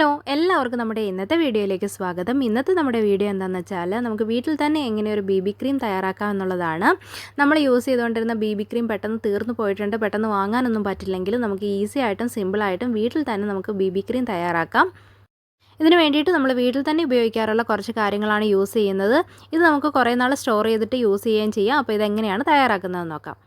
Hello എല്ലാവർക്കും നമ്മുടെ ഇന്നത്തെ വീഡിയോയിലേക്ക് സ്വാഗതം. ഇന്നത്തെ നമ്മുടെ വീഡിയോ എന്താണെന്ന് വെച്ചാൽ നമുക്ക് വീട്ടിൽ തന്നെ എങ്ങനെ ഒരു ബി ബി ക്രീം തയ്യാറാക്കാം എന്നുള്ളതാണ്. നമ്മൾ യൂസ് ചെയ്തുകൊണ്ടിരുന്ന ബി ബി ക്രീം പെട്ടെന്ന് തീർന്നു പോയിട്ടുണ്ട് പെട്ടെന്ന് വാങ്ങാനൊന്നും പറ്റില്ലെങ്കിൽ നമുക്ക് ഈസി ആയിട്ടും സിമ്പിളായിട്ടും വീട്ടിൽ തന്നെ നമുക്ക് ബി ബി ക്രീം തയ്യാറാക്കാം. ഇതിന് വേണ്ടിയിട്ട് നമ്മൾ വീട്ടിൽ തന്നെ ഉപയോഗിക്കാറുള്ള കുറച്ച് കാര്യങ്ങളാണ് യൂസ് ചെയ്യുന്നത്. ഇത് നമുക്ക് കുറേ നാൾ സ്റ്റോർ ചെയ്തിട്ട് യൂസ് ചെയ്യുകയും ചെയ്യാം. അപ്പോൾ ഇതെങ്ങനെയാണ് തയ്യാറാക്കുന്നതെന്ന് നോക്കാം.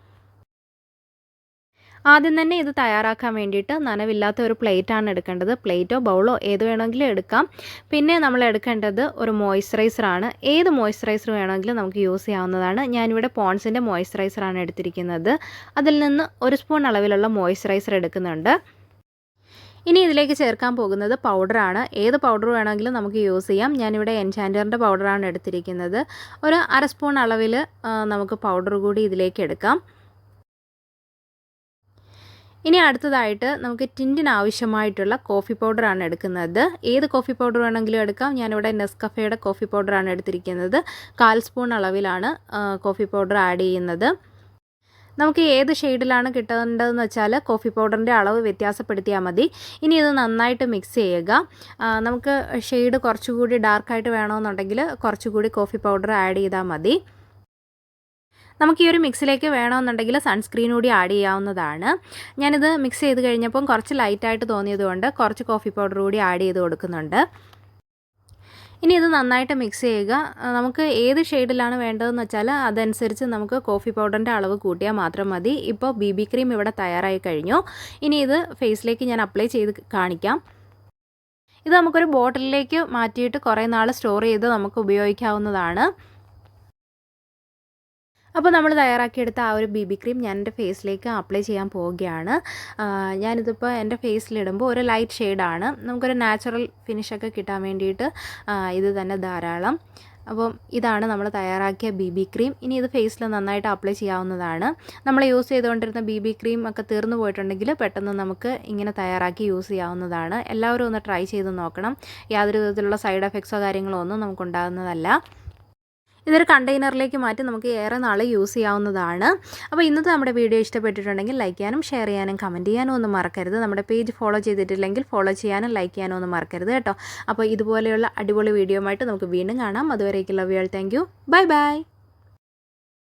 ആദ്യം തന്നെ ഇത് തയ്യാറാക്കാൻ വേണ്ടിയിട്ട് നനവില്ലാത്ത ഒരു പ്ലേറ്റാണ് എടുക്കേണ്ടത്. പ്ലേറ്റോ ബൗളോ ഏത് വേണമെങ്കിലും എടുക്കാം. പിന്നെ നമ്മൾ എടുക്കേണ്ടത് ഒരു മോയ്സ്ചറൈസറാണ് ഏത് മോയ്സ്ചറൈസർ വേണമെങ്കിലും നമുക്ക് യൂസ് ചെയ്യാവുന്നതാണ്. ഞാനിവിടെ പോൺസിന്റെ മോയ്സ്ചറൈസറാണ് എടുത്തിരിക്കുന്നത്. അതിൽ നിന്ന് ഒരു സ്പൂൺ അളവിലുള്ള മോയ്സ്ചറൈസർ എടുക്കുന്നുണ്ട്. ഇനി ഇതിലേക്ക് ചേർക്കാൻ പോകുന്നത് പൗഡറാണ് ഏത് പൗഡർ വേണമെങ്കിലും നമുക്ക് യൂസ് ചെയ്യാം. ഞാനിവിടെ എൻചാൻഡറിന്റെ പൗഡറാണ് എടുത്തിരിക്കുന്നത്. ഒരു അര സ്പൂൺ അളവിൽ നമുക്ക് പൗഡർ കൂടി ഇതിലേക്ക് എടുക്കാം. ഇനി അടുത്തതായിട്ട് നമുക്ക് ടിന്റിന് ആവശ്യമായിട്ടുള്ള കോഫി പൗഡറാണ് എടുക്കുന്നത്. ഏത് കോഫി പൗഡർ വേണമെങ്കിലും എടുക്കാം. ഞാനിവിടെ നെസ്കഫയുടെ കോഫി പൗഡറാണ് എടുത്തിരിക്കുന്നത്. കാൽ സ്പൂൺ അളവിലാണ് കോഫി പൗഡർ ആഡ് ചെയ്യുന്നത്. നമുക്ക് ഏത് ഷെയ്ഡിലാണ് കിട്ടേണ്ടതെന്ന് വെച്ചാൽ കോഫി പൗഡറിന്റെ അളവ് വ്യത്യാസപ്പെടുത്തിയാൽ മതി. ഇനി ഇത് നന്നായിട്ട് മിക്സ് ചെയ്യുക. നമുക്ക് ഷെയ്ഡ് കുറച്ചുകൂടി ഡാർക്കായിട്ട് വേണമെന്നുണ്ടെങ്കിൽ കുറച്ചുകൂടി കോഫി പൗഡർ ആഡ് ചെയ്താൽ മതി. നമുക്ക് ഈ ഒരു മിക്സിലേക്ക് വേണമെന്നുണ്ടെങ്കിൽ സൺസ്ക്രീൻ കൂടി ആഡ് ചെയ്യാവുന്നതാണ്. ഞാനിത് മിക്സ് ചെയ്ത് കഴിഞ്ഞപ്പം കുറച്ച് ലൈറ്റായിട്ട് തോന്നിയതുകൊണ്ട് കുറച്ച് കോഫി പൗഡർ കൂടി ആഡ് ചെയ്ത് കൊടുക്കുന്നുണ്ട്. ഇനി ഇത് നന്നായിട്ട് മിക്സ് ചെയ്യുക. നമുക്ക് ഏത് ഷെയ്ഡിലാണ് വേണ്ടതെന്ന് വെച്ചാൽ അതനുസരിച്ച് നമുക്ക് കോഫി പൗഡറിന്റെ അളവ് കൂട്ടിയാൽ മാത്രം മതി. ഇപ്പോൾ ബി ബി ക്രീം ഇവിടെ തയ്യാറായി കഴിഞ്ഞു. ഇനി ഇത് ഫേസിലേക്ക് ഞാൻ അപ്ലൈ ചെയ്ത് കാണിക്കാം. ഇത് നമുക്കൊരു ബോട്ടിലിലേക്ക് മാറ്റിയിട്ട് കുറേ നാൾ സ്റ്റോർ ചെയ്ത് നമുക്ക് ഉപയോഗിക്കാവുന്നതാണ്. അപ്പോൾ നമ്മൾ തയ്യാറാക്കിയെടുത്ത ആ ഒരു ബി ബി ക്രീം ഞാൻ എന്റെ ഫേസിലേക്ക് അപ്ലൈ ചെയ്യാൻ പോവുകയാണ്. ഞാനിതിപ്പോൾ എന്റെ ഫേസിലിടുമ്പോൾ ഒരു ലൈറ്റ് ഷെയ്ഡാണ് നമുക്കൊരു നാച്ചുറൽ ഫിനിഷൊക്കെ കിട്ടാൻ വേണ്ടിയിട്ട് ഇത് തന്നെ ധാരാളം. അപ്പം ഇതാണ് നമ്മൾ തയ്യാറാക്കിയ ബി ബി ക്രീം ഇനി ഇത് ഫേസിൽ നന്നായിട്ട് അപ്ലൈ ചെയ്യാവുന്നതാണ്. നമ്മൾ യൂസ് ചെയ്തുകൊണ്ടിരുന്ന ബി ബി ക്രീം ഒക്കെ തീർന്നു പോയിട്ടുണ്ടെങ്കിൽ പെട്ടെന്ന് നമുക്ക് ഇങ്ങനെ തയ്യാറാക്കി യൂസ് ചെയ്യാവുന്നതാണ്. എല്ലാവരും ഒന്ന് ട്രൈ ചെയ്ത് നോക്കണം. യാതൊരു വിധത്തിലുള്ള സൈഡ് എഫക്ട്സോ കാര്യങ്ങളോ ഒന്നും നമുക്കുണ്ടാകുന്നതല്ല ഇതൊരു കണ്ടെയ്നറിലേക്ക് മാറ്റി നമുക്ക് ഏറെ നാൾ യൂസ് ചെയ്യാവുന്നതാണ്. അപ്പോൾ ഇന്നത്തെ നമ്മുടെ വീഡിയോ ഇഷ്ടപ്പെട്ടിട്ടുണ്ടെങ്കിൽ ലൈക്ക് ചെയ്യാനും ഷെയർ ചെയ്യാനും കമന്റ് ചെയ്യാനും ഒന്നും മറക്കരുത്. നമ്മുടെ പേജ് ഫോളോ ചെയ്തിട്ടില്ലെങ്കിൽ ഫോളോ ചെയ്യാനും ലൈക്ക് ചെയ്യാനും ഒന്നും മറക്കരുത് കേട്ടോ. അപ്പോൾ ഇതുപോലെയുള്ള അടിപൊളി വീഡിയോ ആയിട്ട് നമുക്ക് വീണ്ടും കാണാം. അതുവരേക്കുള്ള വിയൽ താങ്ക് യു ബൈ ബൈ